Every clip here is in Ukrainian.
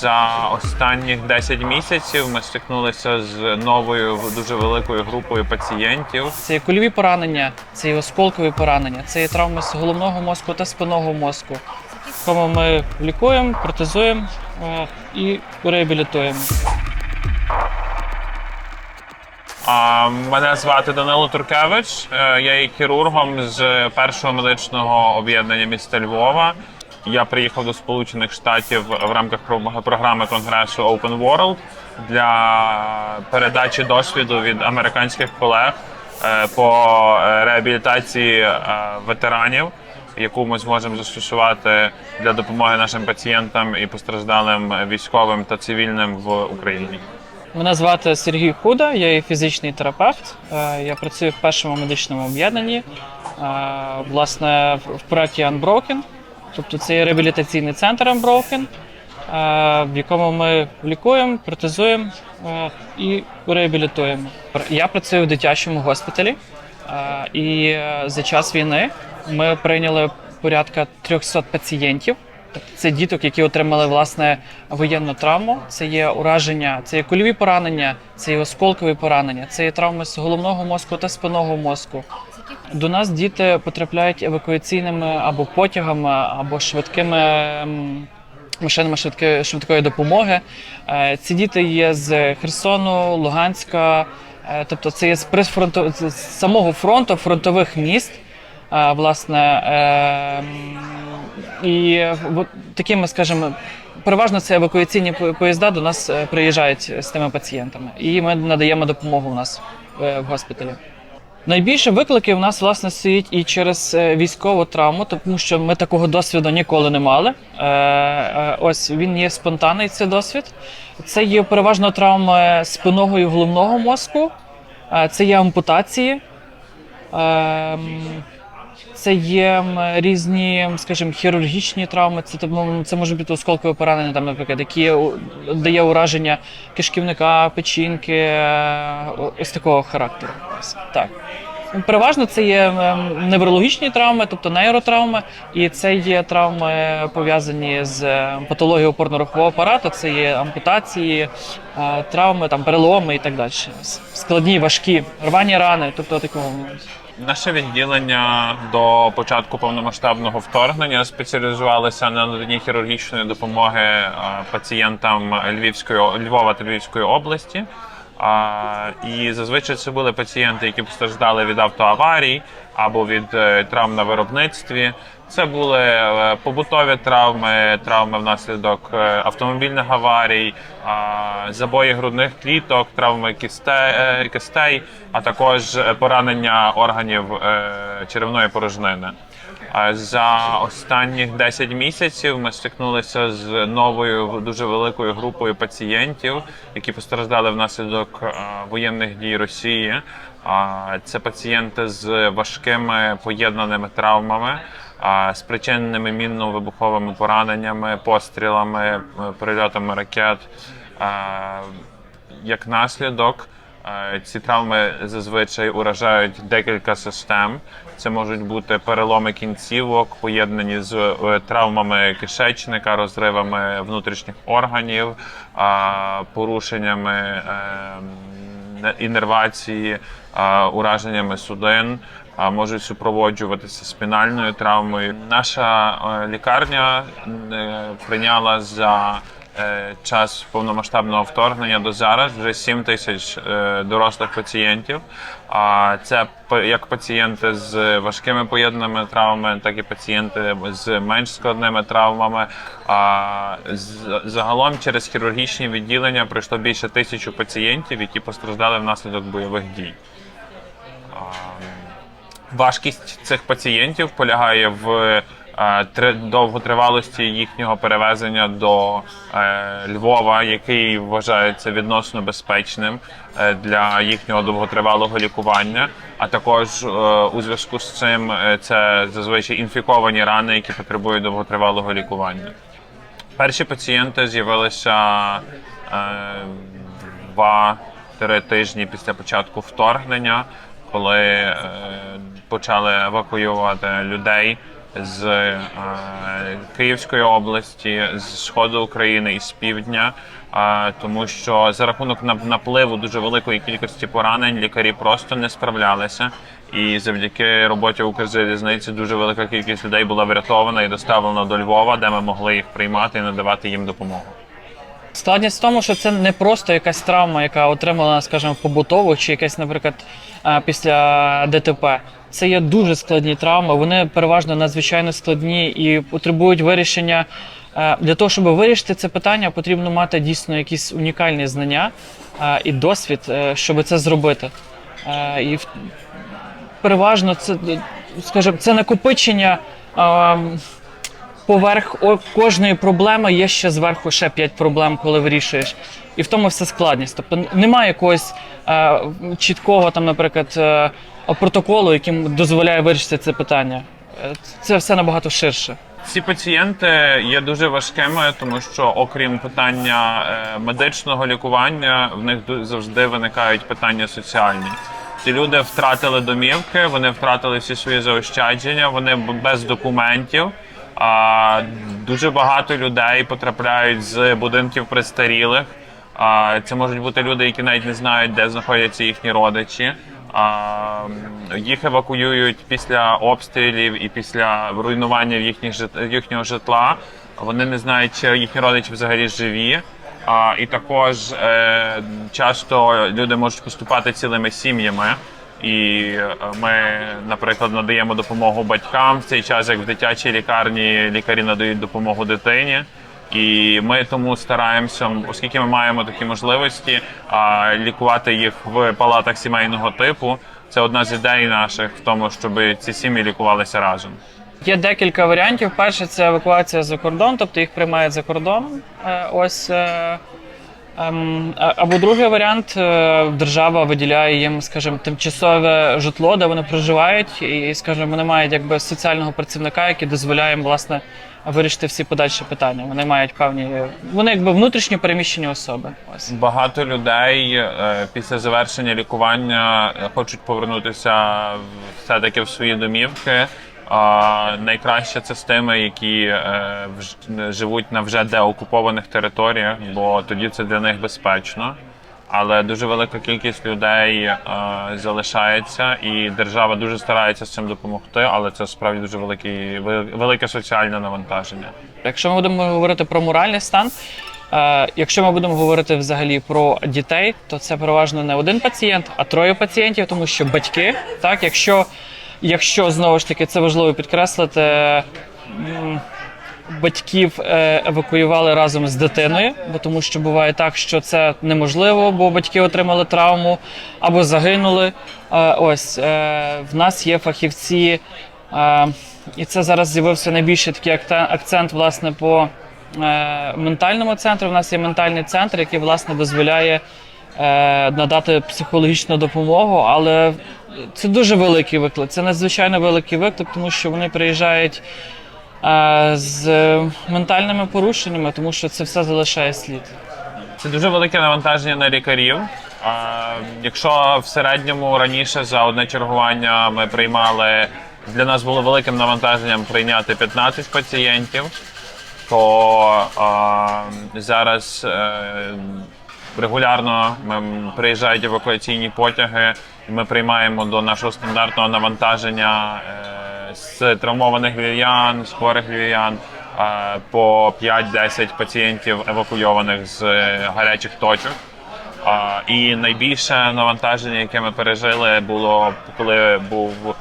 За останніх 10 місяців ми стикнулися з новою дуже великою групою пацієнтів. Це є кульові поранення, це є осколкові поранення, це є травми з головного мозку та спинного мозку. Кому ми лікуємо, протезуємо е, і реабілітуємо. А, Мене звати Данило Туркевич. Е, Я є хірургом з першого медичного об'єднання міста Львова. Я приїхав до Сполучених Штатів в рамках про- програми конгресу Open World для передачі досвіду від американських колег е, по е, реабілітації е, ветеранів, яку ми зможемо застосувати для допомоги нашим пацієнтам і постраждалим військовим та цивільним в Україні. Мене звати Сергій Худа, я є фізичний терапевт. Я працюю в першому медичному об'єднанні, власне, в проєкті Unbroken. Тобто це є реабілітаційний центр Unbroken, е, в якому ми лікуємо, протезуємо е, і реабілітуємо. Я працюю в дитячому госпіталі, е, і за час війни ми прийняли порядка 300 пацієнтів. Тобто Це діток, які отримали власне воєнну травму. Це є ураження, це є кульові поранення, це є осколкові поранення, це є травми з головного мозку та спинного мозку. До нас діти потрапляють евакуаційними або потягами, або швидкими ем, машинами швидки, швидкої допомоги. Е, Ці діти є з Херсону, Луганська, е, тобто це є з прифронту- з самого фронту, фронтових міст. Е, Власне, ем, і такими, скажімо, переважно це евакуаційні поїзда до нас приїжджають з тими пацієнтами, і ми надаємо допомогу у нас в госпіталі. Найбільше виклики в нас власне стоїть і через е, військову травму, тому що ми такого досвіду ніколи не мали. Е, е, Ось він є спонтанний цей досвід. Це є переважно травми спинного і головного мозку, це є ампутації. Це є різні, скажімо, хірургічні травми. Це тому це може бути осколкове поранення, там, наприклад, які дає ураження кишківника, печінки, е, ось такого характеру. Так. Переважно це є ем, неврологічні травми, тобто нейротравми, і це є травми пов'язані з е, патологією опорно-рухового апарату, це є ампутації, е, травми, там, переломи і так далі. Складні, важкі, рвані рани, тобто такого. Наше відділення до початку повномасштабного вторгнення спеціалізувалося на наданні хірургічної допомоги е, пацієнтам Львівської Львова та Львівської області. А, І зазвичай це були пацієнти, які постраждали від автоаварій або від е, травм на виробництві. Це були е, побутові травми, травми внаслідок е, автомобільних аварій, забої грудних кліток, травми кістей, кистей, а також поранення органів черевної порожнини. За останніх 10 місяців ми стикнулися з новою дуже великою групою пацієнтів, які постраждали внаслідок е, воєнних дій Росії. Це пацієнти з важкими поєднаними травмами, спричиненими мінно-вибуховими пораненнями, пострілами, е, прильотами ракет. Як наслідок, Ці травми зазвичай уражають декілька систем. Це можуть бути переломи кінцівок, поєднані з е, травмами кишечника, розривами внутрішніх органів, порушеннями е, м, ураженнями судин. Можуть супроводжуватися спінальною травмою. Наша е, лікарня е, прийняла за час повномасштабного вторгнення до зараз вже 7 тисяч е, дорослих пацієнтів. А це як пацієнти з важкими поєднаними травмами, так і пацієнти з менш складними травмами. А загалом через хірургічні відділення пройшло більше тисячі пацієнтів, які постраждали внаслідок бойових дій. Важкість цих пацієнтів полягає в е, довготривалості їхнього перевезення до е, Львова, який вважається відносно безпечним е, для їхнього довготривалого лікування. А також е, у зв'язку з цим е, це зазвичай інфіковані рани, які потребують довготривалого лікування. Перші пацієнти з'явилися е, два-три тижні після початку вторгнення, коли е, почали евакуювати людей з е, Київської області, з сходу України і з півдня. Тому що за рахунок напливу дуже великої кількості поранень лікарі просто не справлялися. І завдяки роботі Укрзалізниці дуже велика кількість людей була врятована і доставлена до Львова, де ми могли їх приймати і надавати їм допомогу. Складність в тому, що це не просто якась травма, яка отримала, скажімо, побутово, чи якась, наприклад, е, після ДТП. Це є дуже складні травми. Вони переважно надзвичайно складні і потребують вирішення. Е, Для того, щоб вирішити це питання, потрібно мати дійсно якісь унікальні знання е, і досвід, щоб це зробити. І переважно це, скажімо, це накопичення. Поверх кожної проблеми є ще зверху ще 5 проблем, коли вирішуєш. І в тому вся складність. Тобто немає якогось е, чіткого, там, наприклад, е, протоколу, яким дозволяє вирішити це питання. Е, Це все набагато ширше. Ці пацієнти є дуже важкими, тому що окрім питання е, медичного лікування, в них завжди виникають питання соціальні. Ці люди втратили домівки, вони втратили всі свої заощадження, вони без документів. А дуже багато людей потрапляють з будинків престарілих. А це можуть бути люди, які навіть не знають, де знаходяться їхні родичі. А, їх евакуюють після обстрілів і після руйнування їхніх їхнього житла. Вони не знають, чи їхні родичі взагалі живі. А, і також е, часто люди можуть поступати цілими сім'ями. І е, ми, наприклад, надаємо допомогу батькам в цей час, як в дитячій лікарні лікарі надають допомогу дитині. І ми тому стараємося, оскільки ми маємо такі можливості, лікувати їх в палатах сімейного типу. Це одна з ідей наших в тому, щоб ці сім'ї лікувалися разом. Є декілька варіантів. Перше це евакуація за кордон, тобто їх приймають за кордоном. Е, Ось. Ем, Або другий варіант е, держава виділяє їм, скажімо, тимчасове житло, де вони проживають, і, скажімо, вони мають якби соціального працівника, який дозволяє їм власне вирішити всі подальші питання. Вони мають певні, вони якби внутрішньо переміщені особи. Ось. Багато людей е, після завершення лікування е, хочуть повернутися все-таки в свої домівки. А найкраще це з тими, які е, живуть на вже деокупованих територіях, бо тоді це для них безпечно. Але дуже велика кількість людей е, залишається, і держава дуже старається з цим допомогти. Але це справді дуже великий, велике соціальне навантаження. Якщо ми будемо говорити про моральний стан, е, якщо ми будемо говорити взагалі про дітей, то це переважно не один пацієнт, а троє пацієнтів, тому що батьки, так, якщо, якщо знову ж таки це важливо підкреслити, батьків е, евакуювали разом з дитиною, бо тому що буває так, що це неможливо, бо батьки отримали травму або загинули. Е, ось е, в нас є фахівці. І це зараз з'явився найбільший такий акцент власне по ментальному центру. У нас є ментальний центр, який власне дозволяє надати психологічну допомогу, але це дуже великий виклик. Це надзвичайно великий виклик, тому що вони приїжджають е, з ментальними порушеннями, тому що це все залишає слід. Це дуже велике навантаження на лікарів. А, якщо в середньому раніше за одне чергування ми приймали для нас було великим навантаженням прийняти 15 пацієнтів, то а, зараз е, регулярно приїжджають евакуаційні потяги, ми приймаємо до нашого стандартного навантаження е, з травмованих львів'ян, з хворих львів'ян е, по 5-10 пацієнтів евакуйованих з е, гарячих точок. І найбільше навантаження, яке ми пережили, було коли був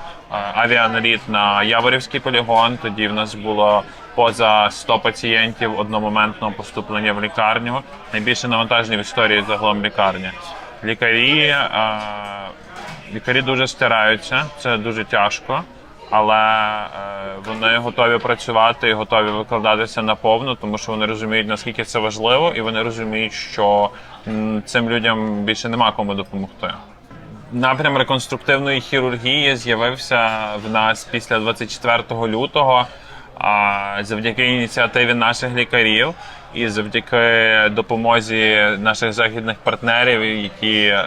авіаналіт на Яворівський полігон. Тоді в нас було поза 100 пацієнтів одномоментного поступлення в лікарню. Найбільше навантаження в історії загалом лікарні. Лікарі, лікарі дуже стараються, це дуже тяжко. Але е, вони готові працювати і готові викладатися наповну, тому що вони розуміють, наскільки це важливо, і вони розуміють, що цим людям більше нема кому допомогти. Напрям реконструктивної хірургії з'явився в нас після 24 лютого. А завдяки ініціативі наших лікарів і завдяки допомозі наших західних партнерів, які е,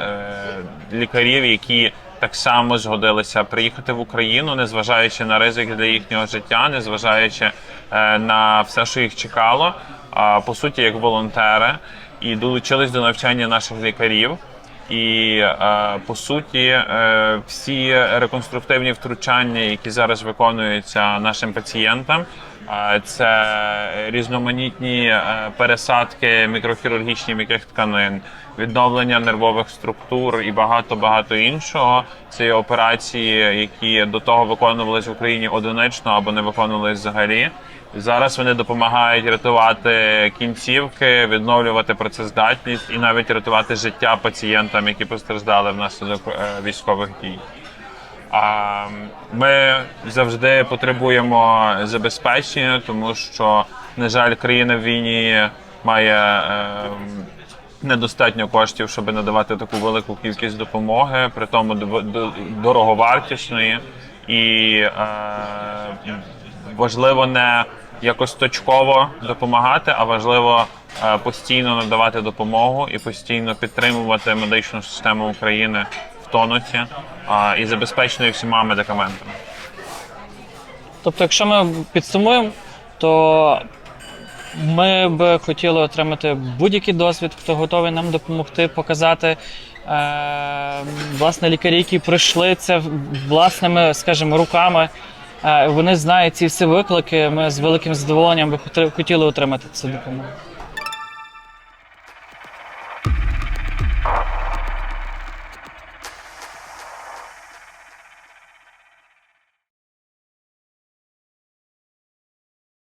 лікарів, які так само згодилися приїхати в Україну, незважаючи на ризик для їхнього життя, незважаючи е, на все, що їх чекало, а, по суті, як волонтери, і долучились до навчання наших лікарів. І е, по суті, е, всі реконструктивні втручання, які зараз виконуються нашим пацієнтам, це різноманітні е, пересадки мікрохірургічні м'яких тканин, відновлення нервових структур і багато багато іншого. Це є операції, які до того виконувалися в Україні одинично або не виконувалися взагалі. Зараз вони допомагають рятувати кінцівки, відновлювати працездатність і навіть рятувати життя пацієнтам, які постраждали внаслідок е, військових дій. А ми завжди потребуємо забезпечення, тому що, на жаль, країна в війні має е, недостатньо коштів, щоб надавати таку велику кількість допомоги, при тому дороговартісної. І е, важливо не якось точково допомагати, а важливо е, постійно надавати допомогу і постійно підтримувати медичну систему України тонусі е, і забезпеченою всіма медикаментами. Тобто, якщо ми підсумуємо, то ми б хотіли отримати будь-який досвід, хто готовий нам допомогти, показати. Е, власне, лікарі, які пройшли це власними, скажімо, руками. Е, вони знають ці всі виклики. Ми з великим задоволенням би хотіли отримати цю допомогу.